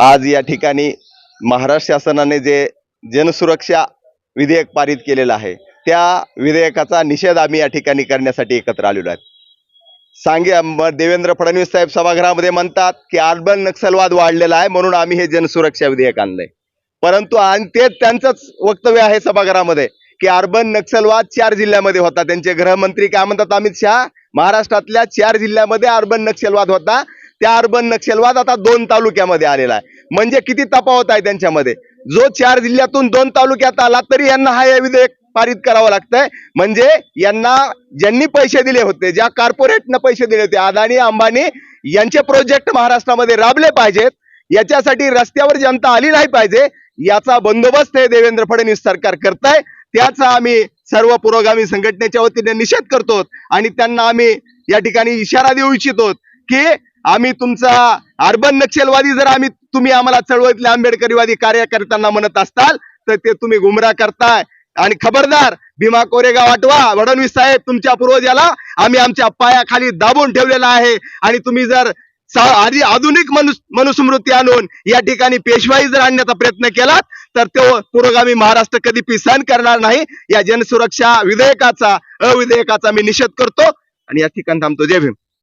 आज या ठिकाणी महाराष्ट्र शासनाने जे जनसुरक्षा विधेयक पारित केलेलं आहे त्या विधेयकाचा निषेध आम्ही या ठिकाणी करण्यासाठी एकत्र आलेलो आहे सांगे देवेंद्र फडणवीस साहेब सभागृहामध्ये म्हणतात की अर्बन नक्षलवाद वाढलेला आहे म्हणून आम्ही हे जनसुरक्षा विधेयक आणलंय. परंतु आणि ते त्यांचंच वक्तव्य आहे सभागृहामध्ये की अर्बन नक्षलवाद चार जिल्ह्यामध्ये होता. त्यांचे गृहमंत्री काय म्हणतात अमित शहा? महाराष्ट्रातल्या चार जिल्ह्यामध्ये अर्बन नक्षलवाद होता. त्या अर्बन नक्षलवाद आता दोन तालुक्यामध्ये आलेला आहे. म्हणजे किती तफावत आहे त्यांच्यामध्ये? जो चार जिल्ह्यातून दोन तालुक्यात आला तरी यांना हा हे विधेयक पारित करावं लागतंय. म्हणजे यांना ज्यांनी पैसे दिले होते ज्या कॉर्पोरेटनं पैसे दिले होते अदानी अंबानी यांचे प्रोजेक्ट महाराष्ट्रामध्ये राबले पाहिजेत. याच्यासाठी रस्त्यावर जनता आली नाही पाहिजे. याचा बंदोबस्त हे देवेंद्र फडणवीस सरकार करताय. त्याचा आम्ही सर्व पुरोगामी संघटनेच्या वतीने निषेध करतो आणि त्यांना आम्ही या ठिकाणी इशारा देऊ इच्छितो की आम्ही तुमचा अर्बन नक्षलवादी जर आम्ही तुम्ही आम्हाला चळवळीतले आंबेडकरीवादी कार्यकर्त्यांना म्हणत असताल तर ते तुम्ही गुमराह करताय. आणि खबरदार भीमा कोरेगाव आठवा फडणवीस साहेब तुमच्या पूर्वजाला आम्ही आमच्या पायाखाली दाबून ठेवलेला आहे. आणि तुम्ही जर आधी आधुनिक मनु मनुस्मृती आणून या ठिकाणी पेशवाई जर आणण्याचा प्रयत्न केला तर तो पुरोगामी महाराष्ट्र कधी पिसान करणार नाही. या जनसुरक्षा विधेयकाचा अविधेयकाचा मी निषेध करतो. आणि या ठिकाणी थांबतो. जय भीम.